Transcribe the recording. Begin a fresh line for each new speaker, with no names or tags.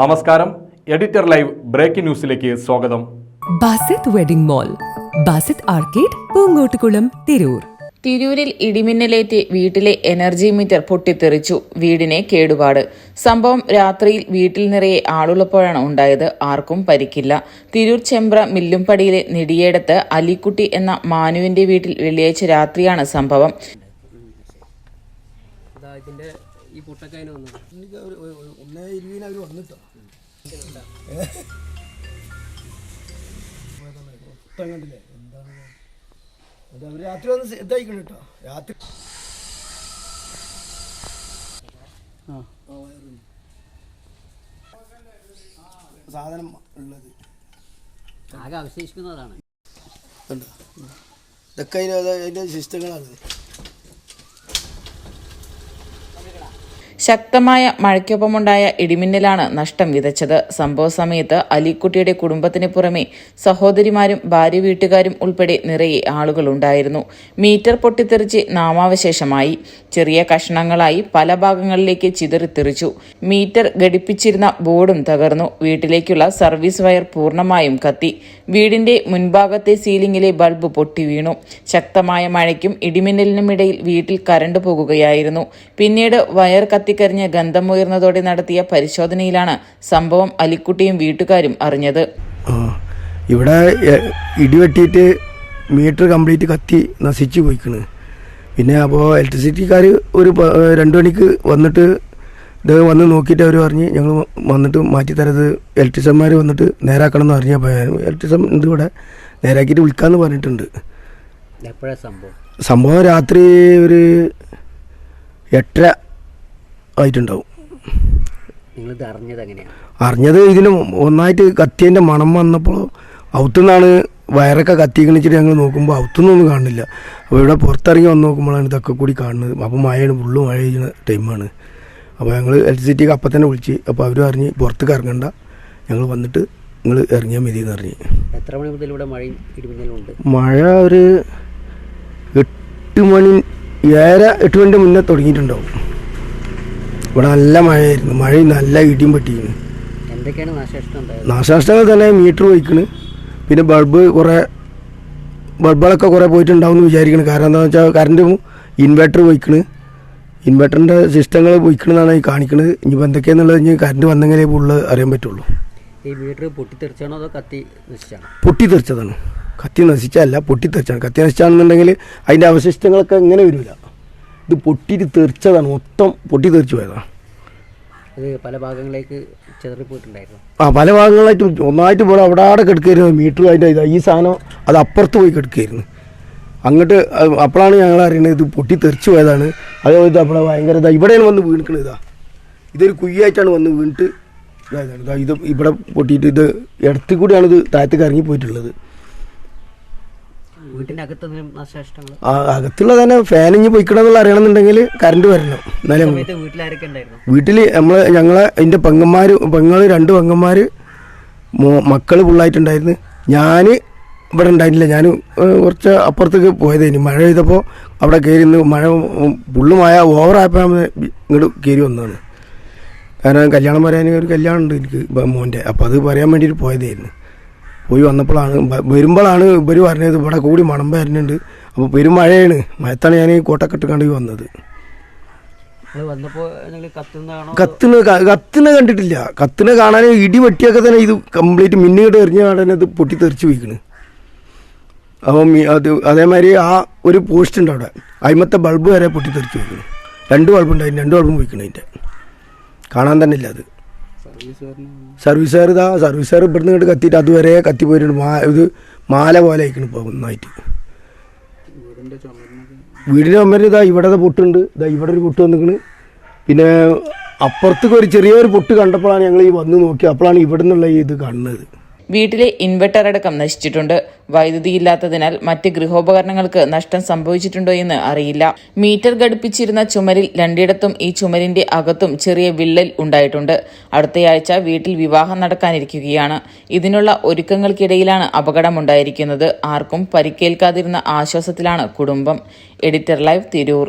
നമസ്കാരം. Editor live breaking ന്യൂസിലേക്ക് സ്വാഗതം.
Basith wedding mall Basith arcade Poongottukulam Tirur.
തിരൂരിൽ ഇടിമിന്നലേറ്റ് വീട്ടിലെ എനർജി മീറ്റർ പൊട്ടിത്തെറിച്ചു. വീടിനെ കേടുപാട്. സംഭവം രാത്രിയിൽ വീട്ടിൽ നിറയെ ആളുള്ളപ്പോഴാണ് ഉണ്ടായത്. ആർക്കും പരിക്കില്ല. തിരൂർ ചെമ്പ്ര മില്ലുംപടിയിലെ നെടിയേടത്ത് അലിക്കുട്ടി എന്ന മാനുവിന്റെ വീട്ടിൽ വെള്ളിയാഴ്ച രാത്രിയാണ് സംഭവം.
ഈ പൊട്ടക്കായന വന്നത്?
ഒന്നേ ഇരുപതിന് അവർ വന്നിട്ടോ. ഒട്ടം കണ്ടില്ലേ? എന്താണ്? അത് അവർ രാത്രി വന്ന് ഇതായിക്കണം കേട്ടോ. രാത്രി സാധനം ഉള്ളത്.
ആകെ അവശേഷിക്കുന്നതാണ്.
ഇതൊക്കെ അതിന്റെ അതിന്റെ സിസ്റ്റങ്ങളാണ്.
ശക്തമായ മഴയ്ക്കൊപ്പമുണ്ടായ ഇടിമിന്നലാണ് നഷ്ടം വിതച്ചത്. സംഭവ സമയത്ത് അലിക്കുട്ടിയുടെ കുടുംബത്തിന് പുറമെ സഹോദരിമാരും ഭാര്യ വീട്ടുകാരും ഉൾപ്പെടെ നിറയെ ആളുകളുണ്ടായിരുന്നു. മീറ്റർ പൊട്ടിത്തെറിച്ച് നാമാവശേഷമായി. ചെറിയ കഷ്ണങ്ങളായി പല ഭാഗങ്ങളിലേക്ക് ചിതറിത്തെറിച്ചു മീറ്റർ ഘടിപ്പിച്ചിരുന്ന ബോർഡും തകർന്നു. വീട്ടിലേക്കുള്ള സർവീസ് വയർ പൂർണമായും കത്തി. വീടിന്റെ മുൻഭാഗത്തെ സീലിംഗിലെ ബൾബ് പൊട്ടി വീണു. ശക്തമായ മഴയ്ക്കും ഇടിമിന്നലിനുമിടയിൽ വീട്ടിൽ കരണ്ട് പോകുകയായിരുന്നു. പിന്നീട് വയർ കത്തിക്കരിഞ്ഞ് ഗന്ധമുയർന്നതോടെ നടത്തിയ പരിശോധനയിലാണ് സംഭവം അലിക്കുട്ടിയും വീട്ടുകാരും അറിഞ്ഞത്.
ഇവിടെ ഇടിവെട്ടിയിട്ട് മീറ്റർ കംപ്ലീറ്റ് കത്തി നശിച്ചു പോയിക്കണ്. പിന്നെ അപ്പോൾ ഇലക്ട്രിസിറ്റിക്കാർ ഒരു രണ്ട് മണിക്ക് വന്നിട്ട് ഇത് വന്ന് നോക്കിയിട്ട് അവർ പറഞ്ഞ് ഞങ്ങൾ വന്നിട്ട് മാറ്റി മാറ്റിത്തരത് ഇലക്ട്രീഷ്യന്മാർ വന്നിട്ട് നേരാക്കണം എന്ന് പറഞ്ഞാൽ ഇലക്ട്രീഷ്യൻ ഉണ്ട് ഇവിടെ നേരാക്കിയിട്ട് വിളിക്കാമെന്ന് പറഞ്ഞിട്ടുണ്ട്.
സംഭവം
രാത്രി ഒരു എട്ടര ആയിട്ടുണ്ടാവും.
അറിഞ്ഞത്
ഇതിന് ഒന്നായിട്ട് കത്തിയതിന്റെ മണം വന്നപ്പോൾ ഔത്തുനിന്നാണ് വയറൊക്കെ കത്തിക്കണിച്ചിട്ട് ഞങ്ങൾ നോക്കുമ്പോൾ ഔത്തുനിന്നൊന്നും കാണുന്നില്ല. അപ്പോൾ ഇവിടെ പുറത്തിറങ്ങി വന്ന് നോക്കുമ്പോഴാണ് ഇതൊക്കെ കൂടി കാണുന്നത്. അപ്പോൾ മഴയാണ് ഫുള്ള് മഴ ചെയ്യുന്ന ടൈമാണ് അപ്പോൾ ഞങ്ങൾ ഇലക്ട്രിസിറ്റിക്ക് അപ്പം തന്നെ വിളിച്ച് അപ്പോൾ അവരും അറിഞ്ഞ് പുറത്തേക്ക് ഇറങ്ങണ്ട. ഞങ്ങൾ വന്നിട്ട് നിങ്ങൾ ഇറങ്ങിയാൽ മതി എന്ന് അറിഞ്ഞ്.
എത്ര മണി മുതൽ ഇവിടെ മഴ
മഴ ഒരു എട്ട് മണി ഏഴര എട്ട് മണിന്റെ മുന്നേ തുടങ്ങിയിട്ടുണ്ടാവും. ഇവിടെ നല്ല മഴയായിരുന്നു. മഴ നല്ല ഇടിയും
ഉണ്ടായത്?
നാശനഷ്ടങ്ങൾ തന്നെ മീറ്റർ പോയിക്കണ് പിന്നെ ബൾബ് കുറേ ബൾബുകളൊക്കെ കുറേ പോയിട്ടുണ്ടാവും എന്ന് വിചാരിക്കണം. കാരണം എന്താണെന്ന് വെച്ചാൽ കറണ്ട് ഇൻവെർട്ടർ പോയിക്കണ് ഇൻവെർട്ടറിന്റെ സിസ്റ്റങ്ങൾ പോയിക്കണെന്നാണ് ഈ കാണിക്കുന്നത് ഇനിയിപ്പോൾ എന്തൊക്കെയാണെന്നുള്ളത് ഇനി കറണ്ട് വന്നെങ്കിലേ ഉള്ളത് അറിയാൻ പറ്റുള്ളൂ.
ഈ മീറ്റർ പൊട്ടിത്തെറിച്ചാണോ അതോ കത്തി നശിച്ചാണോ?
പൊട്ടിത്തെറിച്ചതാണ്. കത്തി നശിച്ചല്ല പൊട്ടിത്തെറിച്ചാണ്. കത്തി നശിച്ചാണെന്നുണ്ടെങ്കിൽ അതിന്റെ അവശിഷ്ടങ്ങളൊക്കെ ഇങ്ങനെ വരില്ല ഇത് പൊട്ടിയിട്ട് തെറിച്ചതാണ്. മൊത്തം പൊട്ടി തെറിച്ചു പോയതാണ്
അത് പല ഭാഗങ്ങളിലേക്ക് ചെതറിപ്പോയിട്ടുണ്ടായിരുന്നു.
ആ പല ഭാഗങ്ങളായിട്ട് ഒന്നായിട്ട് പോലെ അവിടെ അവിടെ കിടക്കായിരുന്നു മീറ്റർ അതിന്റെ ഇത് ഈ സാധനം അത് അപ്പുറത്ത് പോയി കിടക്കായിരുന്നു അങ്ങോട്ട് അപ്പോഴാണ് ഞങ്ങൾ അറിയുന്നത് ഇത് പൊട്ടി തെറിച്ച് പോയതാണ്. അതേപോലെ അവിടെ ഭയങ്കര ഇതാ ഇവിടെയാണ് വന്ന് വീണിക്കണത് ഇതാ. ഇതൊരു കുയ്യായിട്ടാണ് വന്ന് വീണിട്ട് ഇതായതാണ്. ഇതാ ഇത് ഇവിടെ പൊട്ടിയിട്ട് ഇത് ഇടത്തിൽ കൂടിയാണ് ഇത് താഴത്തേക്ക് ഇറങ്ങി പോയിട്ടുള്ളത്
അകത്ത് നാശനഷ്ടങ്ങൾ
അകത്തുള്ള തന്നെ ഫാനിഞ്ഞ് പൊയ്ക്കണമെന്നുള്ള അറിയണമെന്നുണ്ടെങ്കിൽ കറണ്ട് വരണം. എന്നാലും വീട്ടിൽ
നമ്മൾ വീട്ടിലാരൊക്കെ ഉണ്ടായിരുന്നു?
വീട്ടിൽ നമ്മൾ ഞങ്ങളെ എന്റെ പെങ്ങന്മാര് പെങ്ങൾ രണ്ട് പെങ്ങന്മാർ മക്കൾ ഫുള്ളായിട്ടുണ്ടായിരുന്നു ഞാൻ ഇവിടെ ഉണ്ടായിട്ടില്ല ഞാൻ കുറച്ച് അപ്പുറത്തേക്ക് പോയതേനി. മഴ പെയ്തപ്പോൾ അവിടെ കയറി നിന്ന് മഴ ഫുള്ള് മഴ ഓവറായപ്പോൾ ഇങ്ങോട്ട് കയറി വന്നതാണ്. കാരണം കല്യാണം പറയാൻ ഒരു കല്യാണം ഉണ്ട് എനിക്ക് മോന്റെ. അപ്പോൾ അത് പറയാൻ വേണ്ടിയിട്ട് പോയതായിരുന്നു പോയി വന്നപ്പോഴാണ് വരുമ്പോഴാണ് ഇവർ പറഞ്ഞത് ഇവിടെ കൂടി മണം വരുന്നുണ്ട്. അപ്പോൾ പെരും മഴയാണ് മഴത്താണ് ഞാൻ ഈ കോട്ടക്കെട്ട് കണ്ടി വന്നത്.
കത്തുന്ന വന്നപ്പോൾ നിങ്ങൾ കത്തുന്നതാണോ?
കത്തിന് ക- കണ്ടിട്ടില്ല. കത്തുന്ന കാണാൻ ഇടി വെട്ടിയൊക്കെ തന്നെ ഇത് കംപ്ലീറ്റ് മിന്നിട്ട് എറിഞ്ഞ ഇത് പൊട്ടിത്തെറിച്ച് പോയിക്കണ്. അപ്പം അത് അതേമാതിരി ആ ഒരു പോസ്റ്റ് ഉണ്ട് അവിടെ. അയിമത്തെ ബൾബ് വരെ പൊട്ടി തെറിച്ച് പോയിക്കണ്. രണ്ട് ബൾബ് ഉണ്ടായിരുന്നു രണ്ട് ബൾബും പോയിക്കണ് അതിന്റെ കാണാൻ തന്നെ ഇല്ല അത്. സർവീസുകാർ ഇതാ സർവീസുകാർ ഇവിടുന്ന് ഇങ്ങോട്ട് കത്തിയിട്ട് അതുവരെ കത്തി പോയിട്ടുണ്ട്. മാ ഇത് മാല പോലെ ആയിക്കണ് ഇപ്പോൾ ഒന്നായിട്ട്. വീടിന്റെ ചുമരി ഇതാ ഇവിടെ പൊട്ടുണ്ട്. ഇതാ ഇവിടെ ഒരു പൊട്ട് വന്നിക്കണ്. പിന്നെ അപ്പുറത്തേക്ക് ഒരു ചെറിയൊരു പൊട്ട് കണ്ടപ്പോഴാണ് ഞങ്ങൾ ഈ വന്ന് നോക്കി അപ്പോഴാണ് ഇവിടെ നിന്നുള്ള ഈ ഇത് കാണുന്നത്.
വീട്ടിലെ ഇൻവെർട്ടർ അടക്കം നശിച്ചിട്ടുണ്ട്. വൈദ്യുതി ഇല്ലാത്തതിനാൽ മറ്റ് ഗൃഹോപകരണങ്ങൾക്ക് നഷ്ടം സംഭവിച്ചിട്ടുണ്ടോ എന്ന് അറിയില്ല. മീറ്റർ ഘടിപ്പിച്ചിരുന്ന ചുമരിൽ രണ്ടിടത്തും ഈ ചുമരിന്റെ അകത്തും ചെറിയ വിള്ളൽ ഉണ്ടായിട്ടുണ്ട്. അടുത്തയാഴ്ച വീട്ടിൽ വിവാഹം നടക്കാനിരിക്കുകയാണ്. ഇതിനുള്ള ഒരുക്കങ്ങൾക്കിടയിലാണ് അപകടമുണ്ടായിരിക്കുന്നത്. ആർക്കും പരിക്കേൽക്കാതിരുന്ന ആശ്വാസത്തിലാണ് കുടുംബം. Editor live Tirur.